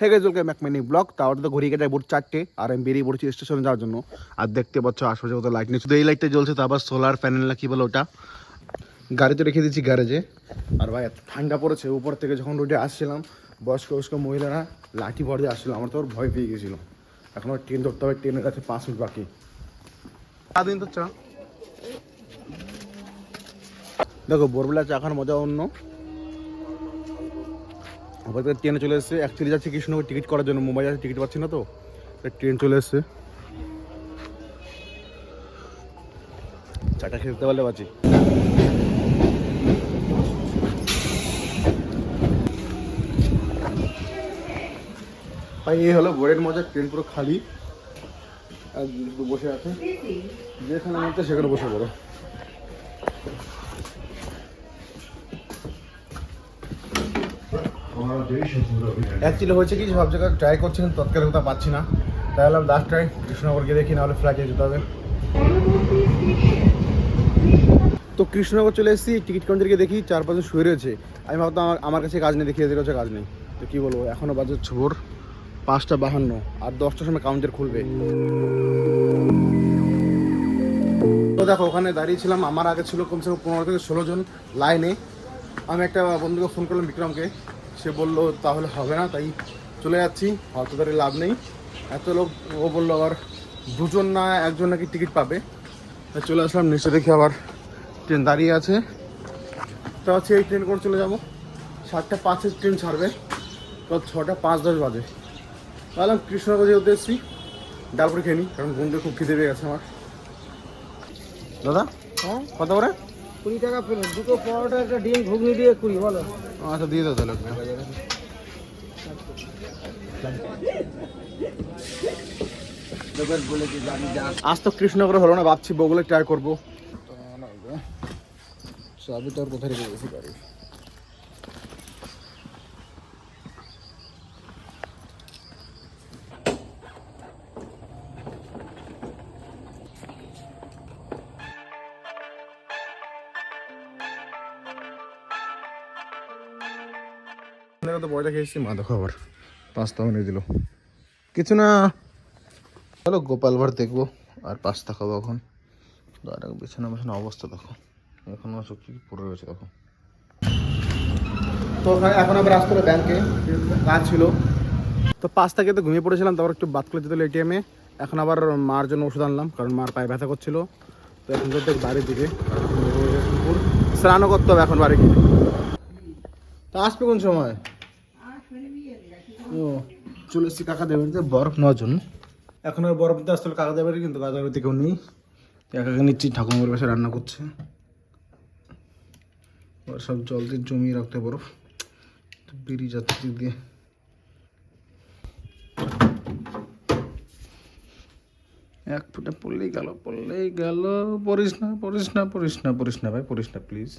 Hey guys welcome back mini blog তো ঘড়ি কেটে ভোর চারটে, আর আমি বেরিয়ে পড়ছি স্টেশনে যাওয়ার জন্য। আর দেখতে পাচ্ছ আশপাশে কত লাইট নেই। শুধু এই লাইটটা জ্বলছে তো আবার সোলার প্যানেল না কি বলে ওটা? গাড়িতে রেখে দিচ্ছি গ্যারেজে আর ভাই, এত ঠান্ডা পড়েছে, উপর থেকে যখন রোডে আসছিলাম, বয়স্ক বয়স্ক মহিলারা লাঠি ভর দিয়ে আসছিল, আমার তো ওর ভয় পেয়ে গেছিল। এখন আমার ট্রেন ধরতে হবে ট্রেনের কাছে পাঁচ মিনিট বাকি। দিন তো চা। দেখো, ভোরবেলা চা খাওয়ার মজা অন্য। আবার ট্রেনে চলে এসেছে। অ্যাকচুয়ালি যাচ্ছে কৃষ্ণনগর টিকিট করার জন্য। মুম্বাই যাচ্ছে টিকিট পাচ্ছি না তো? ট্রেন চলে এসেছে। চাটা খেতে পারলে বাঁচি। ভাই, এই হলো বোর্ডের মজা, ট্রেন পুরো খালি। আর বসে আছে। যেখানে মধ্যে সেখানে বসে পড়ো। অ্যাকচুয়ালি হয়েছে কি সব জায়গায় ট্রাই করছি কিন্তু তৎকালে কোথাও পাচ্ছি না। তাই হলাম লাস্ট ট্রাই কৃষ্ণনগর গিয়ে দেখি, নাহলে ফ্লাইটে যেতে হবে তো কৃষ্ণনগর চলে এসেছি, টিকিট কাউন্টারকে দেখি চার পাঁচজন শুয়ে রয়েছে। আমি ভাবতাম আমার আমার কাছে কাজ নেই দেখি এদের কাছে কাজ নেই। তো কী বলব এখনও বাজে ভোর পাঁচটা বাহান্ন, আর দশটার সময় কাউন্টার খুলবে। তো দেখো, ওখানে দাঁড়িয়েছিলাম আমার আগে ছিল কমসে কম পনেরো থেকে ষোলো জন লাইনে। আমি একটা বন্ধুকে ফোন করলাম, বিক্রমকে। সে বলল তাহলে হবে না তাই চলে যাচ্ছি হয়তো তাদের লাভ নেই। এত লোক ও বলল আবার দুজন না একজন নাকি টিকিট পাবে? তাই চলে আসলাম নিচে দেখি আবার ট্রেন দাঁড়িয়ে আছে। তা হচ্ছে এই ট্রেন করে চলে যাব। সাতটা পাঁচের ট্রেন ছাড়বে তো ছটা পাঁচ দশ বাজে। ভাবলাম কৃষ্ণনগর যেহেতু এসেছি। ডালপুরি খেয়ে নিই কারণ বন্ধু খুব খিদে পেয়ে গেছে আমার। দাদা হ্যাঁ? কত করে? কুড়ি টাকা ফেরত দুটো পরোটা একটা ডিম ঘুগনি দিয়ে কুড়ি বলো। আচ্ছা দিয়ে দাও তাহলে। আজ তো কৃষ্ণনগর হলো না ভাবছি বগুলে ট্রাই করব। সবই তোর কোথায় রেখে গেছি গাড়ি দেখো তো বয়টা খেয়েছি, মা দেখো আবার পাস্তা বানিয়ে দিল। কিছু না। চলো গোপাল ভাড় দেখব আর পাস্তা খাব এখন। বিছানা বিছানা অবস্থা দেখো। এখন সব কি পড়ে রয়েছে দেখো। তো এখন আবার আসতে ব্যাংকে। কাজ ছিল। তো পাঁচটা তো ঘুমিয়ে পড়েছিলাম, তারপর একটু বাদ করে যেতে এটিএমে এখন আবার মার জন্য ওষুধ আনলাম, কারণ মার পায়ে ব্যথা করছিল। তো এখন যেতে বাড়ির দিকে। স্নানও করতে হবে এখন বাড়ি গিয়ে। তা আসবে কোন সময়? ও চলে এসেছি কাকা দেবের বরফ নেওয়ার জন্য। এখন আর বরফ নিতে আসতে হলো কাকা দেবের কিন্তু কাকা দেবের কেউ নেই। তো একাকে নিচ্ছি, ঠাকুমার বাসা রান্না করছে। এবার সব জল দিয়ে জমিয়ে রাখতে বরফ। বেরিয়ে যাচ্ছে দিক দিয়ে। এক ফুটে পড়লেই গেল পড়লেই গেল। পড়িস না পড়িস না পড়িস না পড়িস না ভাই, পড়িস না প্লিজ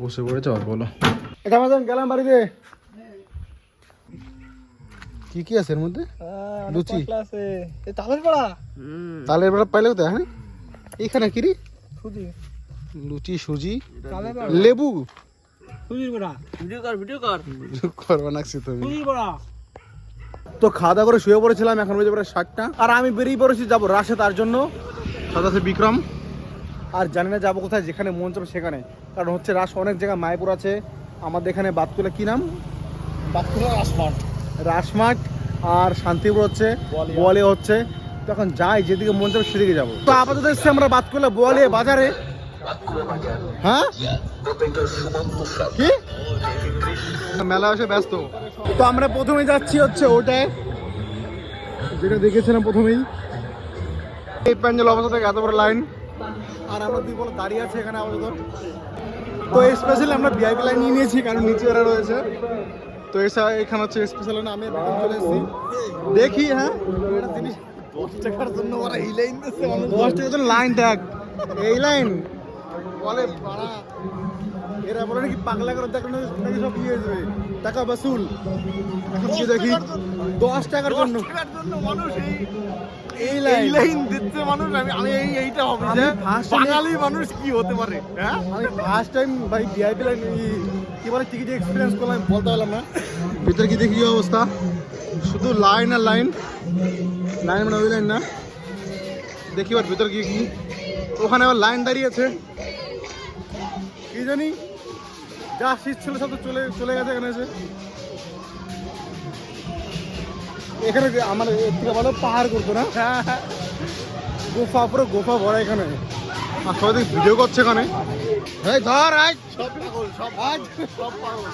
বসে পড়েছে আর বলো। এটা গেলাম বাড়িতে। কি কি আছে এর মধ্যে? লুচি। আছে। তালের পাড়া তালের বেড়া পাইলে কোথায় হ্যাঁ? এখানে কি রে? সুজি। লুচি সুজি। লেবু। সুজির পাড়া ভিডিও কর ভিডিও কর। করবা নাকছি তুমি সুজির পাড়া তো খাওয়া দাওয়া করে শুয়ে পড়েছিলাম এখন বাজে প্রায় আর আমি বেরিয়ে পড়েছি যাব রাশে তার জন্য। সাথে আছে বিক্রম। আর জানি না যাব কোথায় যেখানে মন চাবে সেখানে। কারণ হচ্ছে রাস অনেক জায়গায় মায়াপুর আছে। আমাদের এখানে বাতকুলা কি নাম? বাথরুমের আসমাট রাসমাট আর শান্তিপুর হচ্ছে বোয়ালে হচ্ছে। তখন যাই যেদিকে মন চাবে সেদিকে যাব। তো আপাতত এসছি আমরা বাতকুলা বোয়ালে বাজারে। হ্যাঁ? কি? মেলা এসে ব্যস্ত। তো আমরা প্রথমে যাচ্ছি হচ্ছে ওটায় যেটা দেখেছিলাম প্রথমেই। এই প্যান্ডেল অবস্থা থেকে এত বড় লাইন। আর আমরা দুই বলে দাঁড়িয়ে আছে এখানে আপাতত। তো স্পেশালি আমরা ভিআইপি লাইন নিয়ে নিয়েছি কারণ নিচে ওরা রয়েছে। তো এসা এখানে হচ্ছে স্পেশাল লাইন আমি এখন চলে এসেছি। দেখি হ্যাঁ? একটা জিনিস দশ টাকার জন্য ওরা এই লাইন দিচ্ছে দশ টাকার জন্য লাইন দেখ। এই লাইন বলে পাড়া এরা বলে নাকি পাগলা করে দেখলে নাকি সব ইয়ে হয়ে যাবে টাকা বাসুল। এখন কি দেখি? দশ টাকার জন্য। টাকার জন্য মানুষ এই এই এই লাইন লাইন দিচ্ছে মানুষ আমি আমি এই এইটা হবে যে বাঙালি মানুষ কি হতে পারে হ্যাঁ? আমি ফার্স্ট টাইম ভাই ভিআইপি লাইন কি বলে টিকিট এক্সপিরিয়েন্স করলাম বলতে পারলাম না। ভিতরে কি দেখি অবস্থা? শুধু লাইন আর লাইন লাইন মানে ওই লাইন না। দেখি ওর ভিতরে কি কি। ওখানে আবার লাইন দাঁড়িয়েছে কি জানি? যা শীত ছিল সব তো চলে চলে গেছে এখানে এসে। এখানে যে আমার এর থেকে ভালো পাহাড় করতো না? গোফা পুরো গোফা ভরা এখানে। আর সবাই দেখি ভিডিও করছে এখানে। এই ধর আয় সব পাগল সব আজ সব পাগল।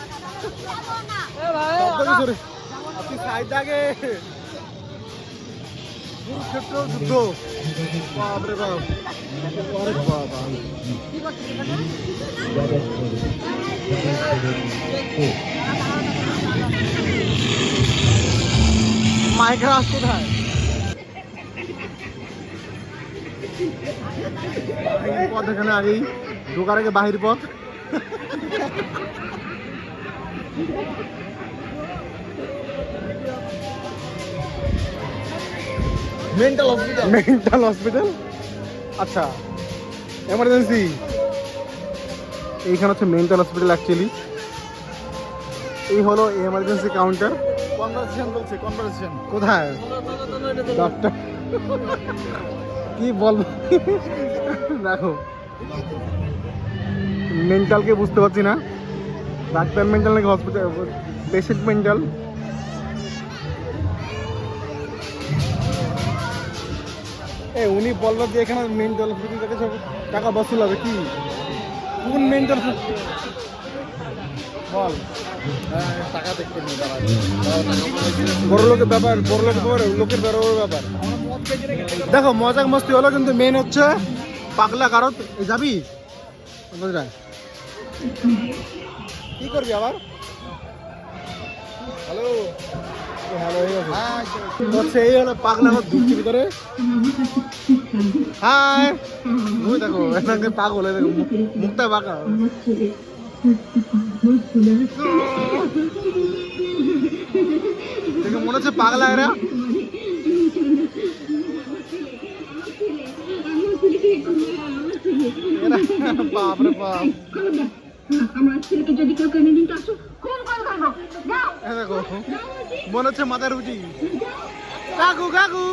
আপনি সাইড আগে। কুরুক্ষেত্র যুদ্ধ। বাপরে বাপ। বাবা। মাইকের আস কোথায় পথ এখানে আগেই ঢোকার আগে বাহির পথ। মেন্টাল হসপিটাল মেন্টাল হসপিটাল আচ্ছা এমার্জেন্সি এইখানে হচ্ছে মেন্টাল হসপিটাল অ্যাকচুয়ালি এই হলো এমার্জেন্সি কাউন্টার কনভারসেশন বলছে কনভারসেশন কোথায়? ডক্টর কি বলব দেখো। মেন্টালকে বুঝতে পারছি না। ডাক্তার মেন্টাল নাকি হসপিটাল পেশেন্ট মেন্টাল উনি বলল যে এখানে মেন্টাল টাকা বসুল হবে কি? কোন মেন্টাল নিয়ে দাঁড়া ব্যাপার বড় লোকের ব্যাপার লোকের ব্যাপার ব্যাপার। দেখো মজাক মস্তি হলো কিন্তু মেন হচ্ছে পাগলা কারত যাবি? বুঝলেন কি করবি আবার? হ্যালো এই হলো। পাগলা কারত ঢুকছি ভিতরে। হাই দেখো পাগল মুখটা বাঁকা। দেখে মনে হচ্ছে পাগলা এরা। এরা বাপরে বাপ আমার যদি কেউ কেনে এ দেখো, মনে হচ্ছে মাথার রুটি। কাকু কাকু।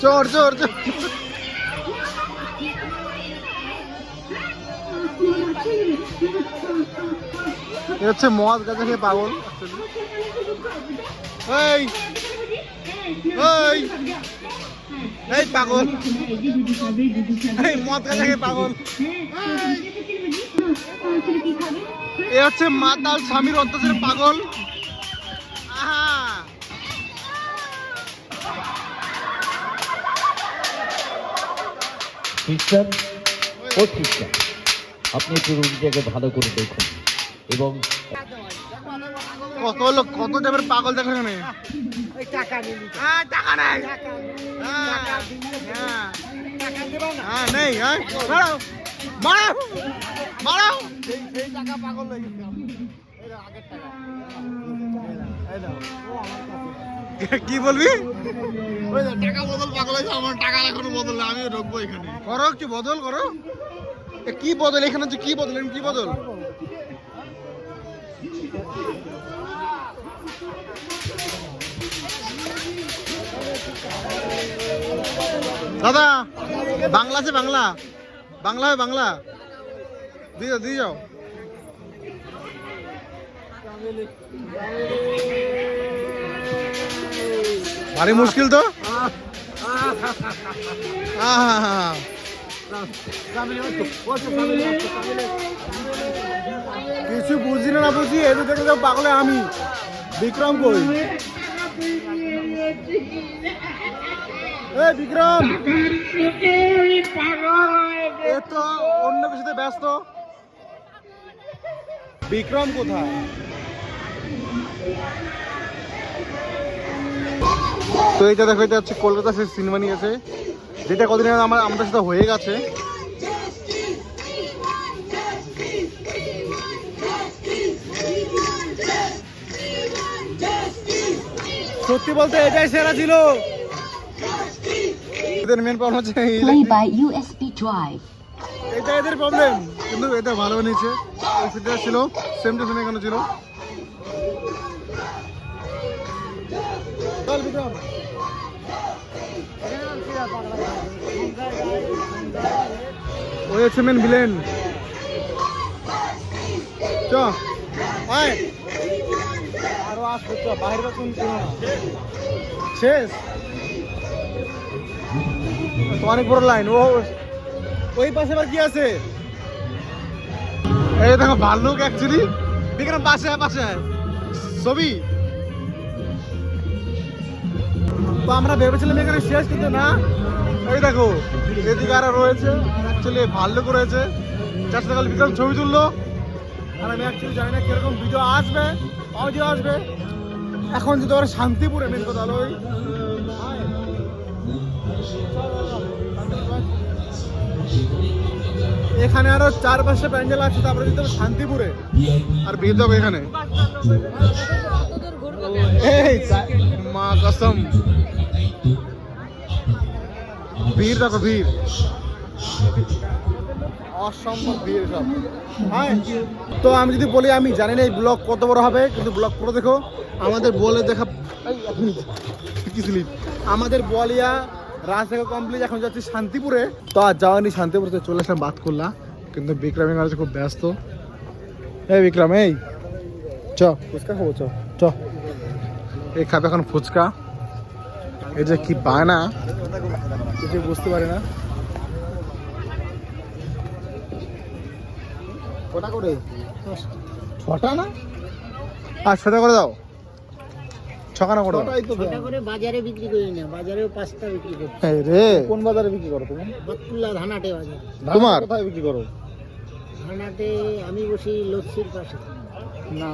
চোর চোর চোর এ হচ্ছে মদ গাছে খেয়ে পাগল এই এই এই পাগল। এই মদ খেয়ে পাগল? এ হচ্ছে মাতাল স্বামীর অত্যাচারে পাগল। আহা। সিস্টার ও সিস্টার আপনি একটু রুগীটাকে ভালো করে দেখুন এবং কত লোক কত টাইপের পাগল দেখো এখানে? টাকা নিলি হ্যাঁ টাকা নাই। টাকা হ্যাঁ, টাকা হ্যাঁ, টাকা দেবো না। হ্যাঁ নেই হ্যাঁ। মারাও মারাও মারাও সেই সেই টাকা পাগল হয়ে গেছে এই আগের টাকা। এই নাও, ও আমার কাছে। কি বলবি? টাকা বদল পাগল হয়েছে আমার টাকা এখনও বদল না ঢুকবো এখানে। করো কি বদল করো। এ কি বদল? এখানে হচ্ছে কি বদল? কি বদল? দাদা, বাংলা আছে বাংলা। বাংলা হয় বাংলা। দিয়ে যাও দিয়ে যাও ভারী মুশকিল তো। কিছু বুঝি না বুঝি? এদের থেকে তো পাগলে আমি। বিক্রম কই? বিক্রম! এ তো অন্য কিছুতে ব্যস্ত। বিক্রম কোথায়? তো এইটা দেখো, এটা হচ্ছে কলকাতা সিনেমা নিয়েছে যেটা কদিন আমার আমাদের সাথে হয়ে গেছে। সত্যি বলতে এটাই সেরা ছিল। এদের মেন প্রবলেম হচ্ছে. এটা এদের প্রবলেম কিন্তু এটা ভালো বানিয়েছে সিটটা ছিল সেম টু সেম এখানে ছিল। ওই হচ্ছে মেন ভিলেন চ আয়। শেষ? তো অনেক বড় লাইন, ও ওই পাশে আবার কি আছে? এই দেখো, ভাল্লুক অ্যাকচুয়ালি বিক্রম, পাশে পাশে ছবি। তো আমরা ভেবেছিলাম এখানে শেষ, কিন্তু না। এই দেখো, এদিকে আরও রয়েছে। অ্যাকচুয়ালি ভাল্লুক রয়েছে। সাথে কাল বিক্রম ছবি তুললো। আর আমি অ্যাকচুয়ালি জানি না কীরকম ভিডিও আসবে অডিও আসবে। এখন যদি ওরা শান্তিপুরে মেন কথা হলো ওই, এখানে আরও চার পাঁচটা প্যান্ডেল আছে, তারপরে যেতে হবে শান্তিপুরে, আর বিয়ে দেবো এখানে। এই, মা কসম। ভিড় দেখো, ভিড়। অসম্ভব ভিড় সব। হ্যাঁ তো আমি যদি বলি আমি জানি না এই ব্লগ কত বড় হবে কিন্তু ব্লগ পুরো দেখো আমাদের বলে দেখা আমাদের বলিয়া রাস্তা কমপ্লিট এখন যাচ্ছি শান্তিপুরে। তো আর যাওয়ানি শান্তিপুরে চলে আসলাম বাদ করলাম কিন্তু বিক্রমের আছে খুব ব্যস্ত। এই বিক্রম এই। চ। ফুচকা খাব চ। চ। এই খাবে এখন ফুচকা। এই যে কি বায়না। কিছু বুঝতে পারি না। কটা করে? ছটা না? আর ছটা করে দাও। ছখানা করে দাও। ছটা করে বাজারে বিক্রি করি না বাজারেও পাঁচটা বিক্রি করি রে। কোন বাজারে বিক্রি করো তুমি? বটকুল্লা ধানাটে বাজার। তোমার? কোথায় বিক্রি করো? ধানাটে আমি বসি লস্যির পাশে। না।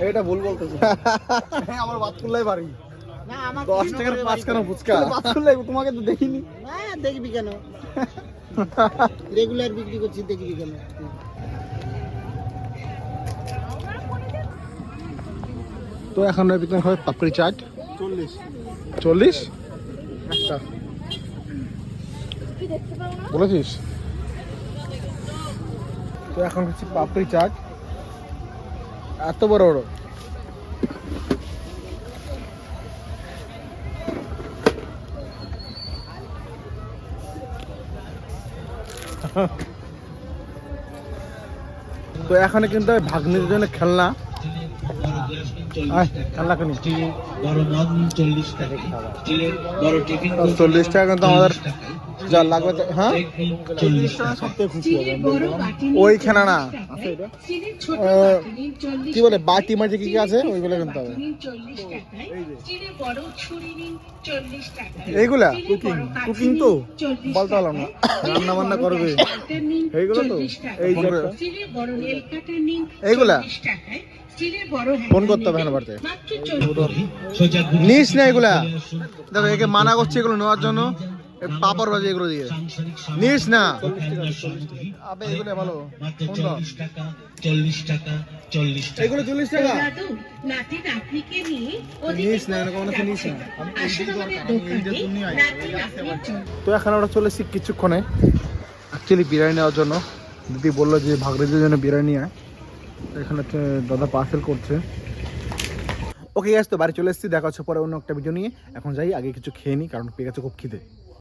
এটা ভুল বলতেছি। আমার বাড়ি। না আমার দশ টাকার পাঁচখানা ফুচকা। তোমাকে তো দেখিনি। না দেখবি কেন? রেগুলার বিক্রি করছি দেখবি কেন? তো এখন বিক্রম হবে পাপড়ি চাট। চল্লিশ। চল্লিশ? একটা। বলেছিস? তো এখন হচ্ছে পাপড়ি চাট। এত বড় বড়। তো এখানে কিন্তু ভাগ্নির জন্য খেলনা। চল্লিশ টাকা কিন্তু আমাদের যা লাগবে হ্যাঁ? চল্লিশ টাকা ওই খেলা না। কি বলে বাটি মাটি কি কি আছে? ওইগুলো কিনতে হবে। এইগুলা? কুকিং। কুকিং তো? বলতে পারলাম না। রান্না বান্না করবে। এইগুলো তো? এই এইগুলা? ফোন করতে হবে হ্যাঁ নিস না এগুলা। দেখো, একে মানা করছে এগুলো নেওয়ার জন্য। পাপড় বাজে এগুলো দিয়ে। নিস না। আবে, এগুলো ভালো। চল্লিশ টাকা। তো এখন আমরা চলে এসেছি কিছুক্ষণে। অ্যাকচুয়ালি বিরিয়ানি নেওয়ার জন্য। দিদি বলল যে ভাগরিদের জন্য বিরিয়ানি আয়। এখানে হচ্ছে দাদা পার্সেল করছে। ওকে গ্যাস তো বাড়ি চলে এসেছি, দেখা হচ্ছে পরে অন্য একটা ভিডিও নিয়ে। এখন যাই, আগে কিছু খেয়ে নিই, কারণ পেয়ে গেছে খুব খিদে।